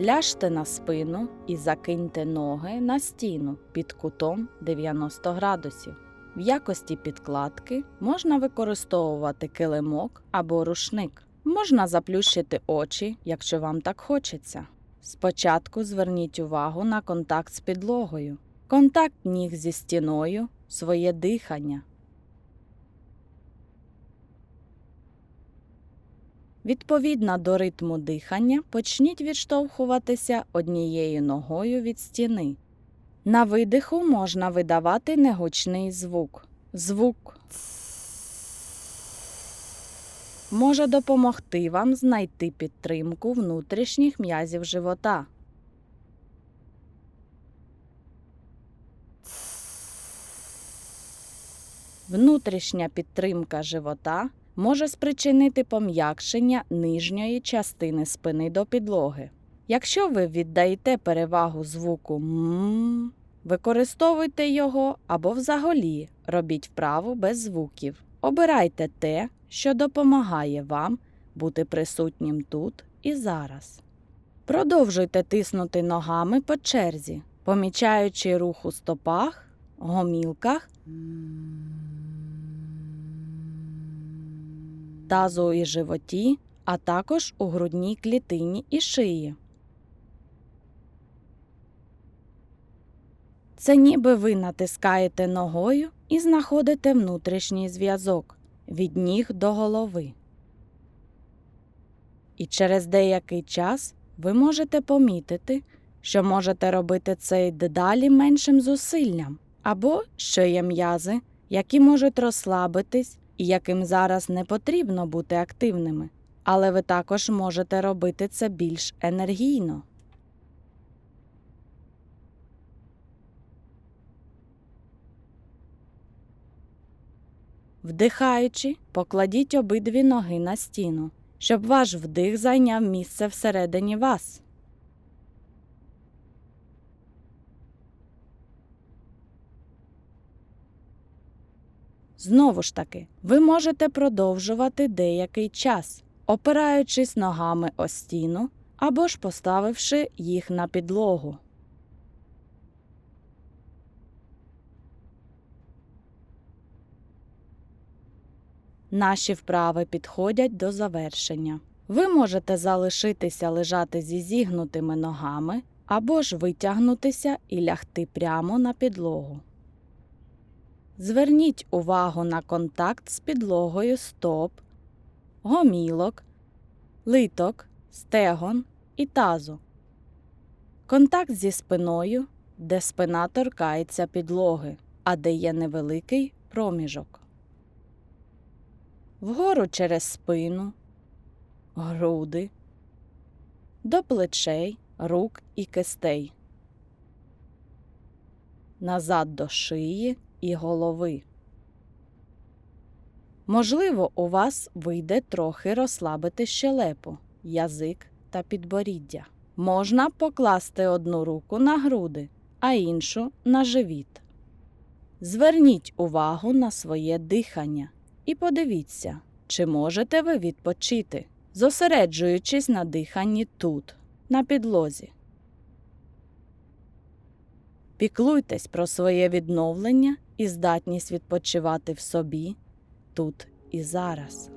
Ляжте на спину і закиньте ноги на стіну під кутом 90 градусів. В якості підкладки можна використовувати килимок або рушник. Можна заплющити очі, якщо вам так хочеться. Спочатку зверніть увагу на контакт з підлогою, контакт ніг зі стіною, своє дихання. Відповідно до ритму дихання, почніть відштовхуватися однією ногою від стіни. На видиху можна видавати негучний звук. Звук може допомогти вам знайти підтримку внутрішніх м'язів живота. Внутрішня підтримка живота може спричинити пом'якшення нижньої частини спини до підлоги. Якщо ви віддаєте перевагу звуку м, використовуйте його або взагалі робіть вправу без звуків. Обирайте те, що допомагає вам бути присутнім тут і зараз. Продовжуйте тиснути ногами по черзі, помічаючи рух у стопах, гомілках тазу і животі, а також у грудній клітині і шиї. Це ніби ви натискаєте ногою і знаходите внутрішній зв'язок від ніг до голови. І через деякий час ви можете помітити, що можете робити це й дедалі меншим зусиллям, або що є м'язи, які можуть розслабитись і яким зараз не потрібно бути активними, але ви також можете робити це більш енергійно. Вдихаючи, покладіть обидві ноги на стіну, щоб ваш вдих зайняв місце всередині вас. Знову ж таки, ви можете продовжувати деякий час, опираючись ногами о стіну або ж поставивши їх на підлогу. Наші вправи підходять до завершення. Ви можете залишитися лежати зі зігнутими ногами або ж витягнутися і лягти прямо на підлогу. Зверніть увагу на контакт з підлогою стоп, гомілок, литок, стегон і тазу. Контакт зі спиною, де спина торкається підлоги, а де є невеликий проміжок. Вгору через спину, груди, до плечей, рук і кистей. Назад до шиї і голови. Можливо, у вас вийде трохи розслабити щелепу, язик та підборіддя. Можна покласти одну руку на груди, а іншу на живіт. Зверніть увагу на своє дихання і подивіться, чи можете ви відпочити, зосереджуючись на диханні тут, на підлозі. Піклуйтесь про своє відновлення і здатність відпочивати в собі тут і зараз.